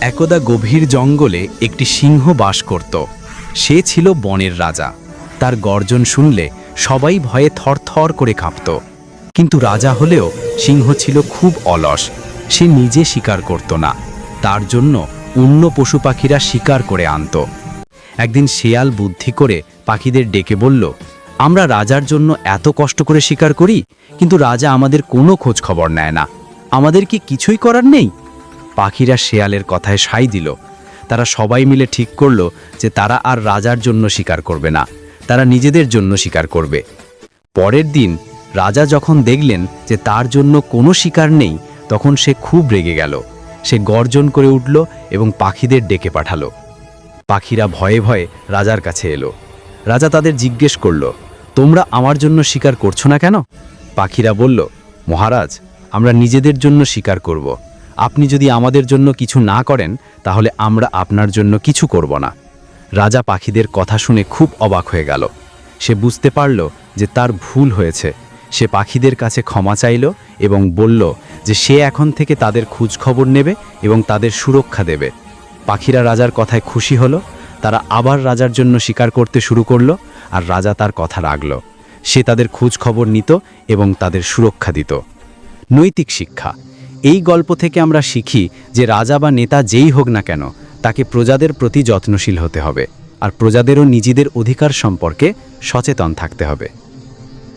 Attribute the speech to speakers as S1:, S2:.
S1: একদা গভীর জঙ্গলে একটি সিংহ বাস করত। সে ছিল বনের রাজা। তার গর্জন শুনলে সবাই ভয়ে থরথর করে কাঁপত। কিন্তু রাজা হলেও সিংহ ছিল খুব অলস। সে নিজে শিকার করত না। তার জন্য অন্য পশু পাখিরা শিকার করে আনত। একদিন শেয়াল বুদ্ধি করে পাখিদের ডেকে বলল, আমরা রাজার জন্য এত কষ্ট করে শিকার করি, কিন্তু রাজা আমাদের কোনো খোঁজ খবর নেয় না। আমাদের কি কিছুই করার নেই? পাখিরা শেয়ালের কথায় সাই দিল। তারা সবাই মিলে ঠিক করল যে তারা আর রাজার জন্য শিকার করবে না, তারা নিজেদের জন্য শিকার করবে। পরের দিন রাজা যখন দেখলেন যে তার জন্য কোনো শিকার নেই, তখন সে খুব রেগে গেল। সে গর্জন করে উঠল এবং পাখিদের ডেকে পাঠালো। পাখিরা ভয়ে ভয়ে রাজার কাছে এলো। রাজা তাদের জিজ্ঞেস করল, তোমরা আমার জন্য শিকার করছ না কেন? পাখিরা বলল, মহারাজ, আমরা নিজেদের জন্য শিকার করব। আপনি যদি আমাদের জন্য কিছু না করেন, তাহলে আমরা আপনার জন্য কিছু করব না। রাজা পাখিদের কথা শুনে খুব অবাক হয়ে গেল। সে বুঝতে পারল যে তার ভুল হয়েছে। সে পাখিদের কাছে ক্ষমা চাইল এবং বলল যে সে এখন থেকে তাদের খোঁজ খবর নেবে এবং তাদের সুরক্ষা দেবে। পাখিরা রাজার কথায় খুশি হলো, তারা আবার রাজার জন্য শিকার করতে শুরু করল আর রাজা তার কথা রাখল। সে তাদের খোঁজ খবর নিত এবং তাদের সুরক্ষা দিত। নৈতিক শিক্ষা। এই গল্প থেকে আমরা শিখি যে রাজা বা নেতা যেই হোক না কেন, তাকে প্রজাদের প্রতি যত্নশীল হতে হবে, আর প্রজাদেরও নিজেদের অধিকার সম্পর্কে সচেতন থাকতে হবে।